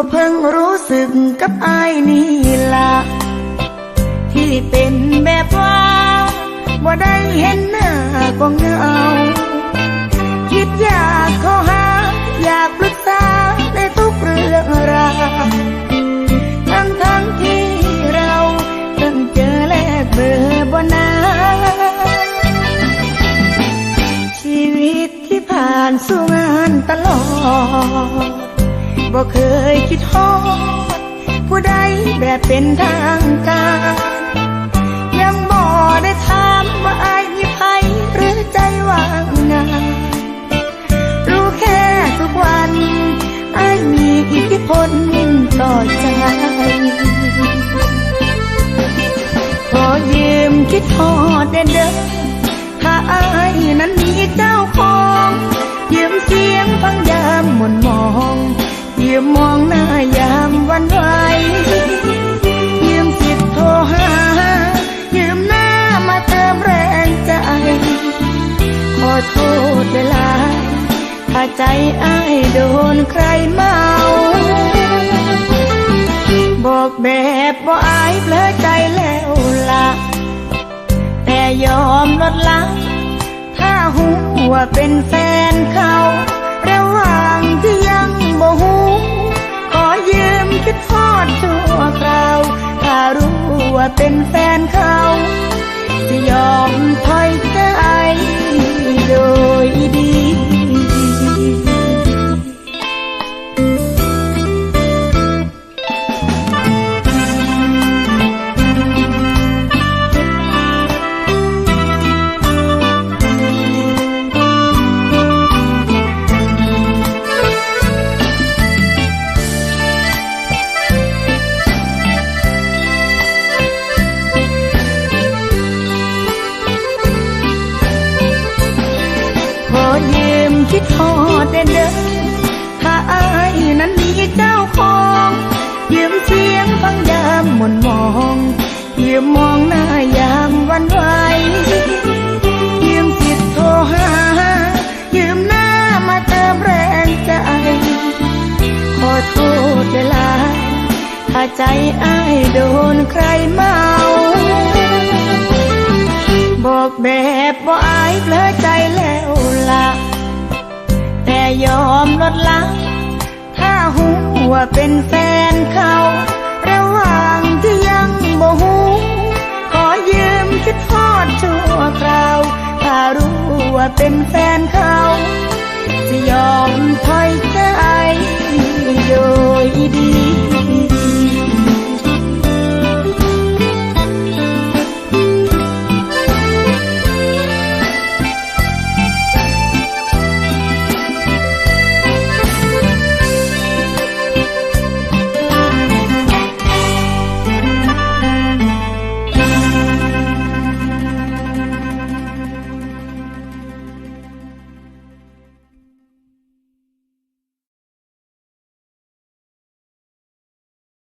็เพิ่งรู้สึกกับอายนี่ละที่เป็นแบบว่าบ่ได้เห็นหน้าก็เหงาคิดอยากเข้าหาอยากปรึกษาในทุกเรื่องราวทั้งทั้งๆที่เราเพิ่งเจอแลกเบอร์บนนาชีวิตที่ผ่านสู่งานตลอด บ่เคยคิดฮอดผู้ใดแบบเป็นทางการ ยังบ่ได้ถามว่าอายมีภัยหรือใจว่างงานรู้แค่ทุกวันอายมีอิทธิพลต่อใจขอยืมคิดทอดเด้อเด้อถ้าอายนั้นมีเจ้า โทษเวลายๆถ้าใจอ้ายโดนใครเมา บอกแบบว่าอายเพลอใจแล้วล่ะแต่ยอมลดละ ถ้าหูว่าเป็นแฟนเขาระหว่างที่ยังบ่หูขอยืมคิดทอดชั่วคราว ถ้ารู้ว่าเป็นแฟนเขาจะยอมถ คิดทอดเด้อเด้อถ้าอายนั้นมีเจ้าของยืมเสียงฟังยามหม่นมองยืมมองหน้ายามวันไหวยืมสิทธิ์โทรหา ยืมหน้ามาเติมแรงใจ ขอโทษเวลายถ้าใจอายโดนใครเมา บอกแบบว่าอายเพลอใจแล้ว ดลัก ถ้าหูว่าเป็นแฟนเขา ระหว่างที่ยังบ่หู ขอยืมคิดทอดชั่วคราว ถ้ารู้ว่าเป็นแฟนเขาจะยอมถอยใจโดยดี